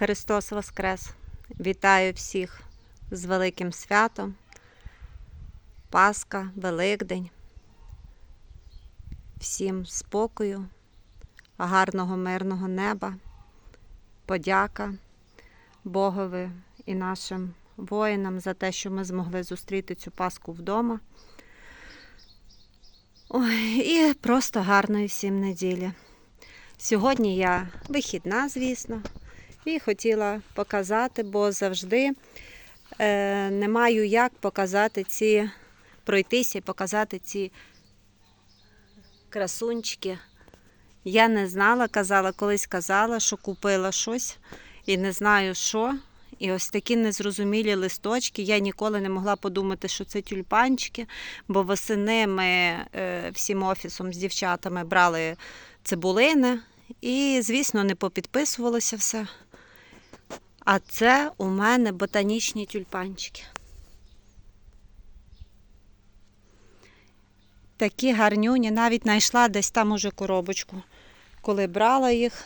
Христос Воскрес! Вітаю всіх з великим святом. Пасха, Великдень. Всім спокою, гарного мирного неба, подяка Богові і нашим воїнам за те, що ми змогли зустріти цю Пасху вдома. Ой, і просто гарної всім неділі. Сьогодні я вихідна, звісно, і хотіла показати, бо завжди е, не маю як показати ці, пройтися і показати ці красунчики. Я не знала, казала, колись казала, що купила щось і не знаю що. І ось такі незрозумілі листочки. Я ніколи не могла подумати, що це тюльпанчики, бо восени ми е, всім офісом з дівчатами брали цибулини і, звісно, не попідписувалося все. А це у мене ботанічні тюльпанчики. Такі гарнюні, навіть знайшла десь там уже коробочку. Коли брала їх,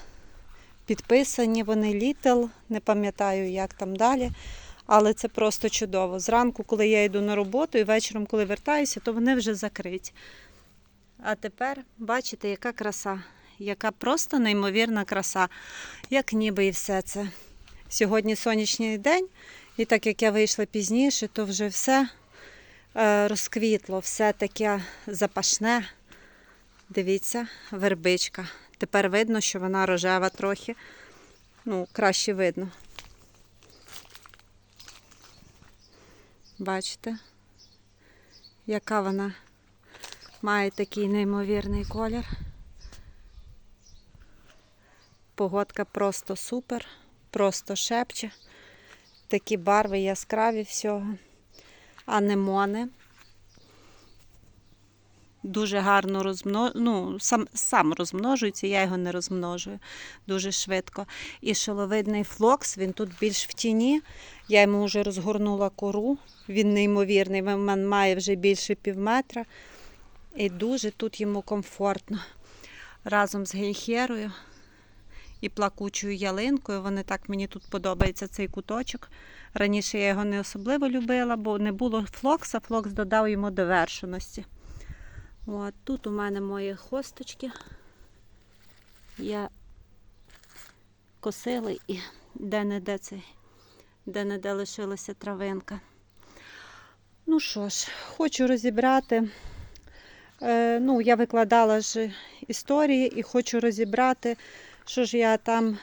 підписані вони Літл, не пам'ятаю, як там далі. Але це просто чудово. Зранку, коли я йду на роботу, і вечором, коли вертаюся, то вони вже закриті. А тепер бачите, яка краса, яка просто неймовірна краса, як ніби і все це. Сьогодні сонячний день, і так як я вийшла пізніше, то вже все е, розквітло, все таке запашне. Дивіться, вербичка. Тепер видно, що вона рожева трохи. Ну, краще видно. Бачите, яка вона має такий неймовірний колір. Погодка просто супер, просто шепче. Такі барви яскраві всього. Анемони. Дуже гарно розмно... ну, сам, сам розмножується, я його не розмножую дуже швидко. І шоловидний флокс, він тут більш в тіні. Я йому вже розгорнула кору, він неймовірний, він має вже більше пів метра. І дуже тут йому комфортно. Разом з гейхерою і плакучою ялинкою. Вони так мені тут подобається цей куточок. Раніше я його не особливо любила, бо не було флокса, флокс додав йому довершеності. От, тут у мене мої хосточки. Я косила і де-не-де цей, де-не-де лишилася травинка. Ну що ж, хочу розібрати. Е, ну, я викладала ж історії і хочу розібрати, що ж я там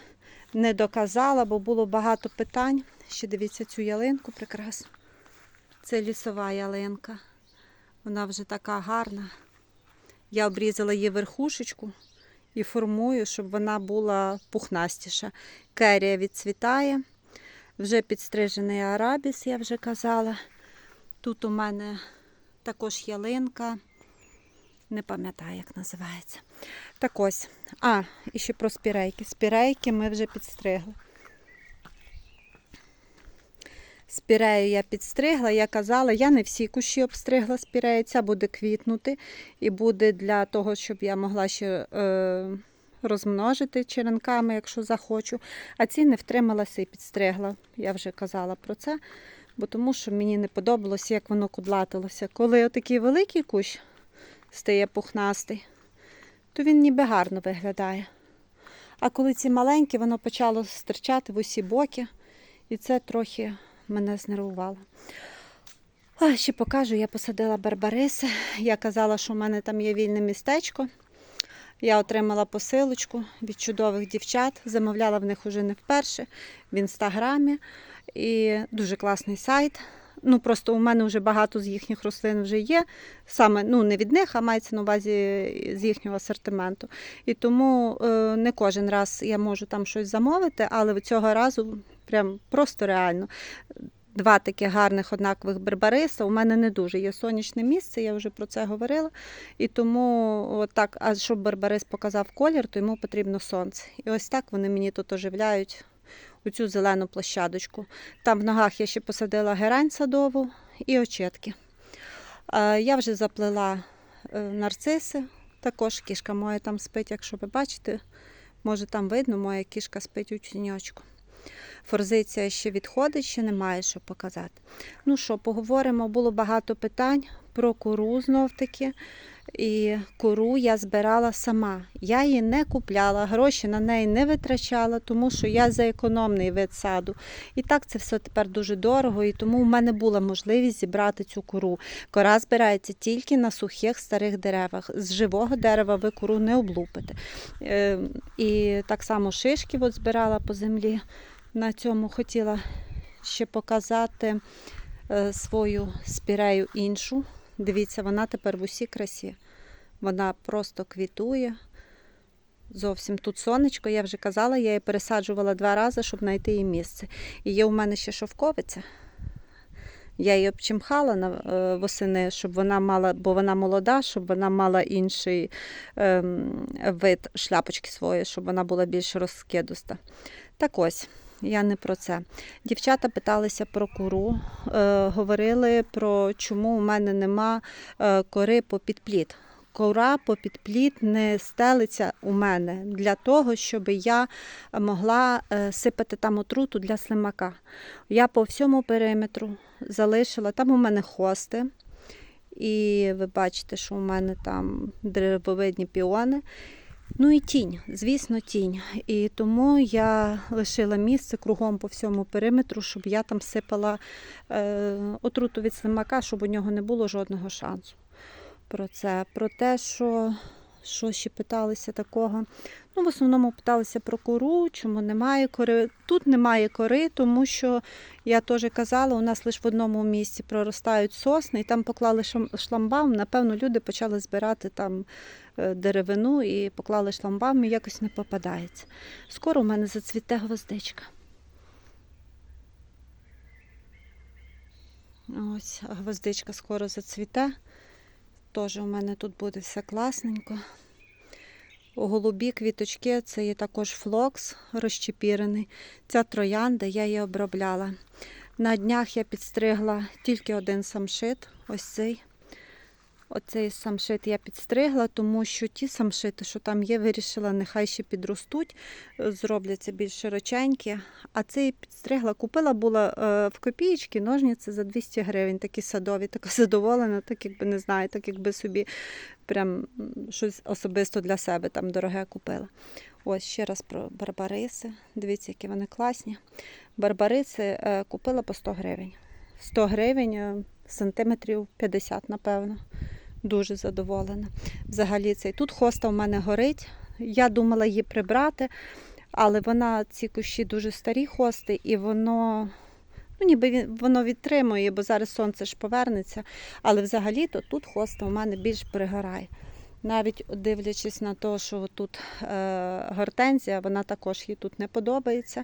не доказала, бо було багато питань. Ще дивіться цю ялинку прекрасну. Це лісова ялинка. Вона вже така гарна. Я обрізала її верхушечку і формую, щоб вона була пухнастіша. Керія відцвітає. Вже підстрижений арабіс, я вже казала. Тут у мене також ялинка. Не пам'ятаю, як називається. Так ось. А, і ще про спірейки. Спірейки ми вже підстригли. Спірею я підстригла, я казала, я не всі кущі обстригла спірею, ця буде квітнути і буде для того, щоб я могла ще е, розмножити черенками, якщо захочу. А ці не втрималася і підстригла. Я вже казала про це, бо тому що мені не подобалося, як воно кудлатилося. Коли отакий великий кущ стає пухнастий, то він ніби гарно виглядає. А коли ці маленькі, воно почало стирчати в усі боки, і це трохи мене знервувало. А ще покажу, я посадила барбариси. Я казала, що в мене там є вільне містечко. Я отримала посилочку від чудових дівчат, замовляла в них уже не вперше в інстаграмі. І дуже класний сайт. Ну, просто у мене вже багато з їхніх рослин вже є. Саме ну, не від них, а мається на увазі з їхнього асортименту. І тому е, не кожен раз я можу там щось замовити, але цього разу прям просто реально. Два таких гарних однакових барбариса. У мене не дуже є сонячне місце, я вже про це говорила. І тому, от так, а щоб барбарис показав колір, то йому потрібно сонце. І ось так вони мені тут оживляють у цю зелену площадочку. Там в ногах я ще посадила герань садову і очетки. Я вже заплела е, нарциси, також кішка моя там спить, якщо ви бачите, може там видно, моя кішка спить у тіньочку. Форзиція ще відходить, ще немає що показати. Ну що, поговоримо, було багато питань про куру знов таки. І куру я збирала сама. Я її не купляла, гроші на неї не витрачала, тому що я за економний вид саду. І так це все тепер дуже дорого, і тому в мене була можливість зібрати цю кору. Кора збирається тільки на сухих старих деревах. З живого дерева ви кору не облупите. Е, І так само шишки от збирала по землі. На цьому хотіла ще показати е, свою спірею іншу. Дивіться, вона тепер в усій красі. Вона просто квітує. Зовсім тут сонечко, я вже казала, я її пересаджувала два рази, щоб знайти їй місце. І є у мене ще шовковиця. Я її обчимхала на е, восени, щоб вона мала, бо вона молода, щоб вона мала інший ем, вид шляпочки своєї, щоб вона була більш розкидуста. Так ось, я не про це. Дівчата питалися про куру, е, говорили про чому у мене нема е, кори по підпліт. Кора по підпліт не стелиться у мене для того, щоб я могла е, сипати там отруту для слимака. Я по всьому периметру залишила, там у мене хости. І ви бачите, що у мене там деревовидні піони. Ну і тінь, звісно, тінь. І тому я лишила місце кругом по всьому периметру, щоб я там сипала е, отруту від слимака, щоб у нього не було жодного шансу. Про це. Про те, що, що ще питалися такого. Ну, в основному питалися про кору, чому немає кори. Тут немає кори, тому що я теж казала, у нас лише в одному місці проростають сосни, і там поклали шламбам. Напевно, люди почали збирати там е, деревину і поклали шламбам, і якось не попадається. Скоро у мене зацвіте гвоздичка. Ось гвоздичка скоро зацвіте. Теж у мене тут буде все класненько. Голубі квіточки це є також флокс розчепірений. Ця троянда, я її обробляла. На днях я підстригла тільки один самшит, ось цей. Оцей самшит я підстригла, тому що ті самшити, що там є, вирішила, нехай ще підростуть, е, зробляться більш широченькі. А цей підстригла, купила була е, в копієчки ножниці за 200 гривень, такі садові, така задоволена, так якби не знаю, так якби собі прям щось особисто для себе там дороге купила. Ось ще раз про барбариси. Дивіться, які вони класні. Барбариси е, купила по 100 гривень. 100 гривень, сантиметрів 50, напевно. Дуже задоволена. Взагалі цей тут хоста в мене горить. Я думала її прибрати, але вона ці кущі дуже старі хости, і воно. Ну, ніби воно відтримує, бо зараз сонце ж повернеться. Але взагалі-то тут хоста у мене більш пригорає. Навіть дивлячись на те, що тут е, гортензія, вона також їй тут не подобається.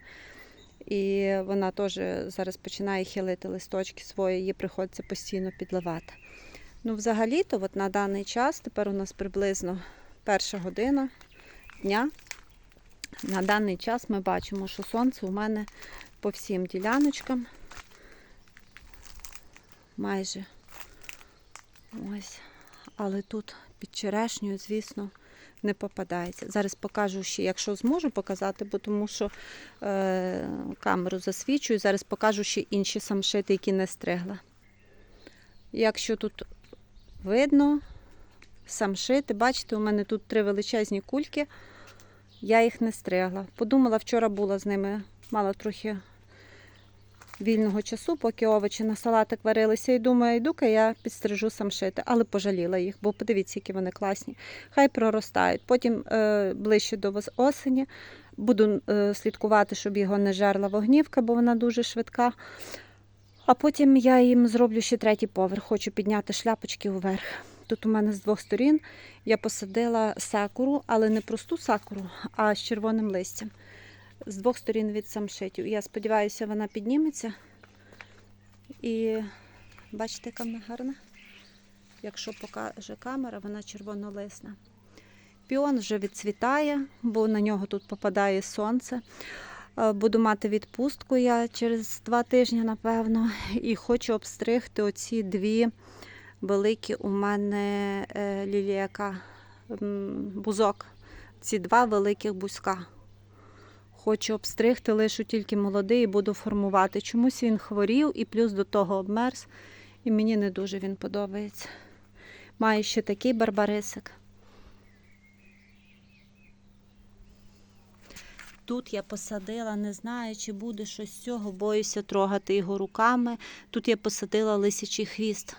І вона теж зараз починає хилити листочки свої, її приходиться постійно підливати. Ну, взагалі-то, от на даний час, тепер у нас приблизно перша година дня. На даний час ми бачимо, що сонце у мене по всім діляночкам. Майже ось. Але тут під черешнею, звісно, не попадається. Зараз покажу ще, якщо зможу показати, бо тому що е, камеру засвічую. Зараз покажу ще інші самшити, які не стригла. Якщо тут видно, самшити, бачите, у мене тут три величезні кульки, я їх не стригла. Подумала, вчора була з ними, мала трохи вільного часу, поки овочі на салатик варилися, і думаю, йду-ка я підстрижу самшити, але пожаліла їх, бо подивіться, які вони класні. Хай проростають. Потім е, ближче до осені буду е, слідкувати, щоб його не жерла вогнівка, бо вона дуже швидка. А потім я їм зроблю ще третій поверх, хочу підняти шляпочки вверх. Тут у мене з двох сторін я посадила сакуру, але не просту сакуру, а з червоним листям. З двох сторін від самшитів. Я сподіваюся, вона підніметься. І бачите, яка вона гарна. Якщо покаже камера, вона червонолисна. Піон вже відцвітає, бо на нього тут попадає сонце. Е, Буду мати відпустку я через два тижні, напевно, і хочу обстригти оці дві великі у мене е, ліліяка бузок. Ці два великих бузька. хочу обстригти, лишу тільки молодий і буду формувати. Чомусь він хворів і плюс до того обмерз. І мені не дуже він подобається. Маю ще такий барбарисик. Тут я посадила, не знаю, чи буде щось з цього, боюся трогати його руками. Тут я посадила лисячий хвіст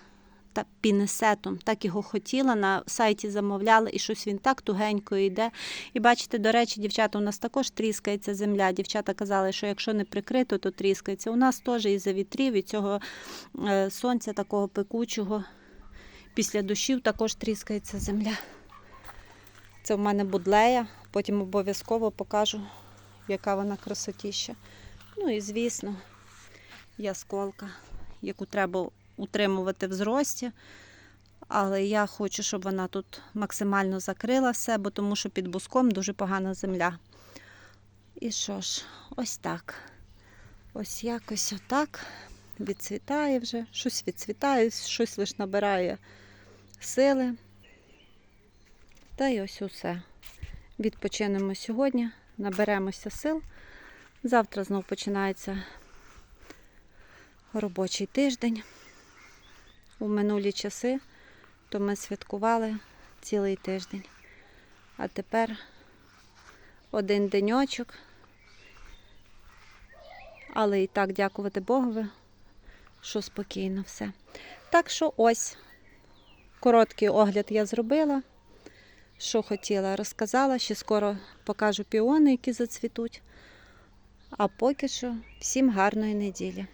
та пінесетом. Так його хотіла, на сайті замовляла, і щось він так тугенько йде. І бачите, до речі, дівчата, у нас також тріскається земля. Дівчата казали, що якщо не прикрито, то тріскається. У нас теж із-за вітрів, і цього е, сонця такого пекучого. Після дощів також тріскається земля. Це в мене будлея, потім обов'язково покажу, яка вона красотіща. Ну і звісно, ясколка, яку треба утримувати в зрості. Але я хочу, щоб вона тут максимально закрила все, бо тому що під буском дуже погана земля. І що ж, ось так. Ось якось отак відцвітає вже, щось відцвітає, щось лише набирає сили. Та й ось усе. Відпочинемо сьогодні, наберемося сил. Завтра знов починається робочий тиждень. У минулі часи то ми святкували цілий тиждень. А тепер один деньочок. Але і так дякувати Богові, що спокійно все. Так що ось короткий огляд я зробила. Що хотіла, розказала. Ще скоро покажу піони, які зацвітуть. А поки що всім гарної неділі.